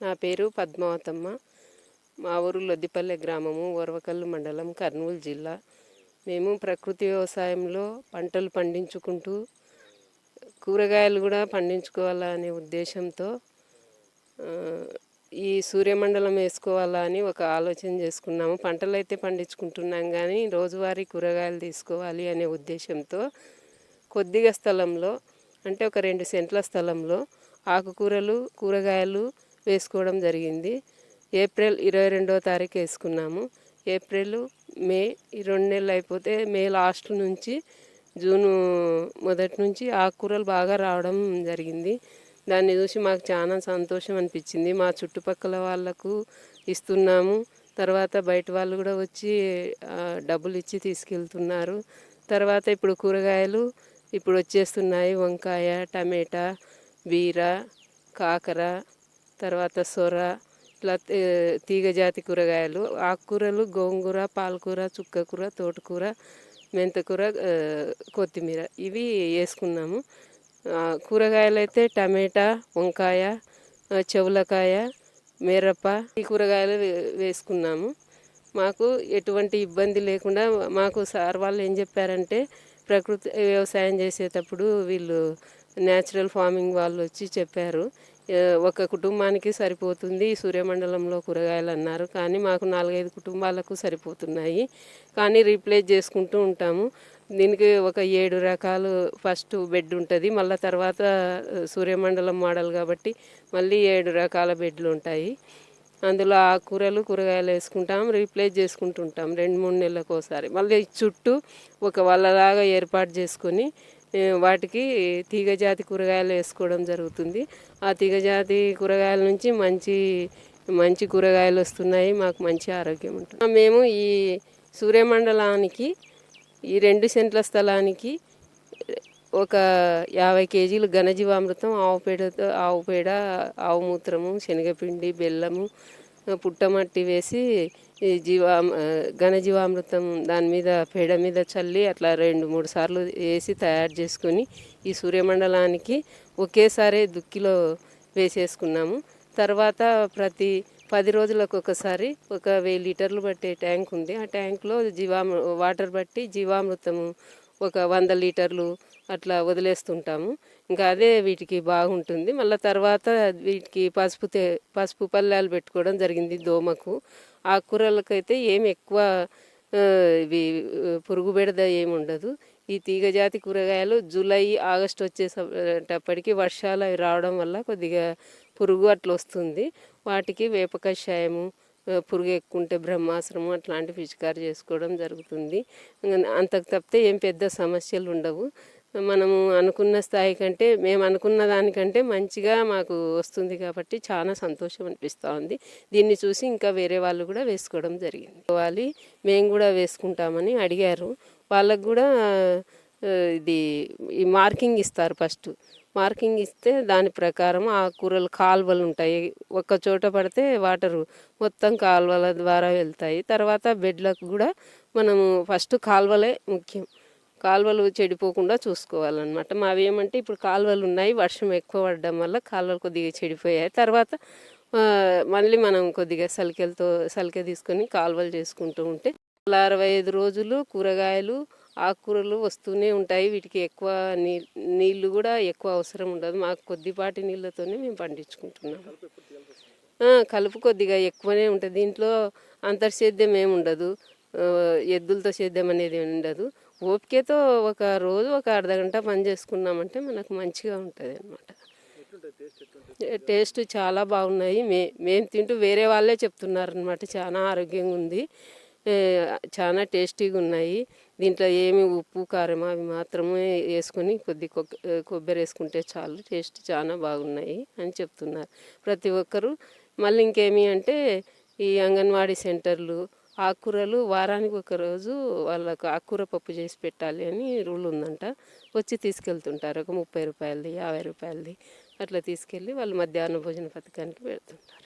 నా పేరు పద్మావతమ్మ. మా ఊరు లొద్దిపల్లె గ్రామము ఓర్వకల్లు మండలం కర్నూలు జిల్లా. మేము ప్రకృతి వ్యవసాయంలో పంటలు పండించుకుంటూ కూరగాయలు కూడా పండించుకోవాలనే ఉద్దేశంతో ఈ సూర్యమండలం వేసుకోవాలా అని ఒక ఆలోచన చేసుకున్నాము. పంటలు అయితే పండించుకుంటున్నాం కానీ రోజువారీ కూరగాయలు తీసుకోవాలి అనే ఉద్దేశంతో కొద్దిగా స్థలంలో అంటే ఒక రెండు సెంట్ల స్థలంలో ఆకుకూరలు కూరగాయలు వేసుకోవడం జరిగింది. ఏప్రిల్ ఇరవై రెండవ తారీఖు వేసుకున్నాము. ఏప్రిల్ మే ఈ రెండు నెలలు అయిపోతే మే లాస్ట్ నుంచి జూను మొదటి నుంచి ఆకుకూరలు బాగా రావడం జరిగింది. దాన్ని చూసి మాకు చాలా సంతోషం అనిపించింది. మా చుట్టుపక్కల వాళ్ళకు ఇస్తున్నాము. తర్వాత బయట వాళ్ళు కూడా వచ్చి డబ్బులు ఇచ్చి తీసుకెళ్తున్నారు. తర్వాత ఇప్పుడు కూరగాయలు ఇప్పుడు వచ్చేస్తున్నాయి. వంకాయ టమాటా బీర కాకర తర్వాత సొర ఇట్లా తీగజాతి కూరగాయలు ఆకుకూరలు గోంగూర పాలకూర చుక్కకూర తోటకూర మెంతకూర కొత్తిమీర ఇవి వేసుకున్నాము. కూరగాయలు అయితే టమాటా వంకాయ చెవులకాయ మిరప ఈ కూరగాయలు వే- వేసుకున్నాము. మాకు ఎటువంటి ఇబ్బంది లేకుండా మాకు సార్ వాళ్ళు ఏం చెప్పారంటే ప్రకృతి వ్యవసాయం చేసేటప్పుడు వీళ్ళు న్యాచురల్ ఫార్మింగ్ వాళ్ళు వచ్చి చెప్పారు. ఒక కుటుంబానికి సరిపోతుంది. సూర్యమండలంలో కూరగాయలు అన్నారు కానీ మాకు నాలుగైదు కుటుంబాలకు సరిపోతున్నాయి. కానీ రీప్లేస్ చేసుకుంటూ ఉంటాము. దీనికి ఒక ఏడు రకాలు ఫస్ట్ బెడ్ ఉంటుంది. మళ్ళీ తర్వాత సూర్యమండలం మోడల్ కాబట్టి మళ్ళీ ఏడు రకాల బెడ్లు ఉంటాయి. అందులో ఆకుకూరలు కూరగాయలు వేసుకుంటాం. రీప్లేస్ చేసుకుంటుంటాం రెండు మూడు నెలలకు ఒకసారి. మళ్ళీ చుట్టూ ఒక వల్లలాగా ఏర్పాటు చేసుకొని వాటికి తీగజాతి కూరగాయలు వేసుకోవడం జరుగుతుంది. ఆ తీగజాతి కూరగాయల నుంచి మంచి మంచి కూరగాయలు వస్తున్నాయి. మాకు మంచి ఆరోగ్యం ఉంటుంది. మేము ఈ సూర్యమండలానికి ఈ రెండు సెంట్ల స్థలానికి ఒక యాభై కేజీలు ఘనజీవామృతం ఆవు పేడతో ఆవు పేడ ఆవు మూత్రము శనగపిండి బెల్లము పుట్టమట్టి వేసి ఈ జీవా ఘనజీవామృతం దాని మీద పేడ మీద చల్లి అట్లా రెండు మూడు సార్లు వేసి తయారు చేసుకొని ఈ సూర్యమండలానికి ఒకేసారి దుక్కిలో వేసేసుకున్నాము. తర్వాత ప్రతి పది రోజులకు ఒకసారి ఒక వెయ్యి లీటర్లు పట్టే ట్యాంక్ ఉంది ఆ ట్యాంక్లో జీవామృ వాటర్ బట్టి జీవామృతము ఒక వంద లీటర్లు అట్లా వదిలేస్తుంటాము. ఇంకా అదే వీటికి బాగుంటుంది. మళ్ళీ తర్వాత వీటికి పసుపు తే పసుపు పల్లాలు పెట్టుకోవడం జరిగింది దోమకు. ఆకుకూరలకైతే ఏమి ఎక్కువ ఆ, ఇవి ఆ, పురుగు బెడద ఏమి ఉండదు. ఈ తీగజాతి కూరగాయలు జూలై ఆగస్ట్ వచ్చేటప్పటికి వర్షాలు అవి రావడం వల్ల కొద్దిగా పురుగు అట్లా వస్తుంది. వాటికి వేపకషాయము పురుగు ఎక్కుంటే బ్రహ్మాశ్రమం అట్లాంటి పిచికారి చేసుకోవడం జరుగుతుంది. అంతకు తప్పితే ఏం పెద్ద సమస్యలు ఉండవు. మనము అనుకున్న స్థాయి కంటే మేము అనుకున్న దానికంటే మంచిగా మాకు వస్తుంది కాబట్టి చాలా సంతోషం అనిపిస్తూ ఉంది. దీన్ని చూసి ఇంకా వేరే వాళ్ళు కూడా వేసుకోవడం జరిగింది. వాళ్ళు మేము కూడా వేసుకుంటామని అడిగారు. వాళ్ళకు కూడా ఇది ఈ మార్కింగ్ ఇస్తారు ఫస్ట్. మార్కింగ్ ఇస్తే దాని ప్రకారం ఆ కూరలు కాలువలు ఉంటాయి. ఒక్క చోట పడితే వాటరు మొత్తం కాలువల ద్వారా వెళ్తాయి. తర్వాత బెడ్లకు కూడా మనము ఫస్ట్ కాలువలే ముఖ్యం. కాలువలు చెడిపోకుండా చూసుకోవాలన్నమాట. మావి ఏమంటే ఇప్పుడు కాలువలు ఉన్నాయి వర్షం ఎక్కువ పడడం వల్ల కాలువలు కొద్దిగా చెడిపోయాయి. తర్వాత మళ్ళీ మనం కొద్దిగా సలికెలతో సలికె తీసుకొని కాలువలు చేసుకుంటూ ఉంటే అరవై ఐదు రోజులు కూరగాయలు ఆకుకూరలు వస్తూనే ఉంటాయి. వీటికి ఎక్కువ నీ నీళ్ళు కూడా ఎక్కువ అవసరం ఉండదు. మాకు కొద్దిపాటి నీళ్ళతోనే మేము పండించుకుంటున్నాము కలుపు కొద్దిగా ఎక్కువనే ఉంటుంది. దీంట్లో అంతర్సేద్యం ఏమి ఉండదు. ఎద్దులతో సేద్యం అనేది ఉండదు. ఓపికతో ఒక రోజు ఒక అర్ధ గంట పని చేసుకున్నామంటే మనకు మంచిగా ఉంటుంది అనమాట టేస్ట్ చాలా బాగున్నాయి. మే మేము తింటూ వేరే వాళ్ళే చెప్తున్నారు అనమాట చాలా ఆరోగ్యంగా ఉంది. చాలా టేస్టీగా ఉన్నాయి. దీంట్లో ఏమి ఉప్పు కారం అవి మాత్రమే వేసుకొని కొద్ది కొబ్బరి వేసుకుంటే చాలు. టేస్ట్ చాలా బాగున్నాయి అని చెప్తున్నారు. ప్రతి ఒక్కరూ మళ్ళీ ఇంకేమి అంటే ఈ అంగన్వాడీ సెంటర్లు ఆకుకూరలు వారానికి ఒకరోజు వాళ్ళకు ఆకుకూర పప్పు చేసి పెట్టాలి అని రూల్ ఉందంట. వచ్చి తీసుకెళ్తుంటారు. ఒక ముప్పై రూపాయలది యాభై రూపాయలది అట్లా తీసుకెళ్ళి వాళ్ళు మధ్యాహ్న భోజన పథకానికి పెడుతుంటారు.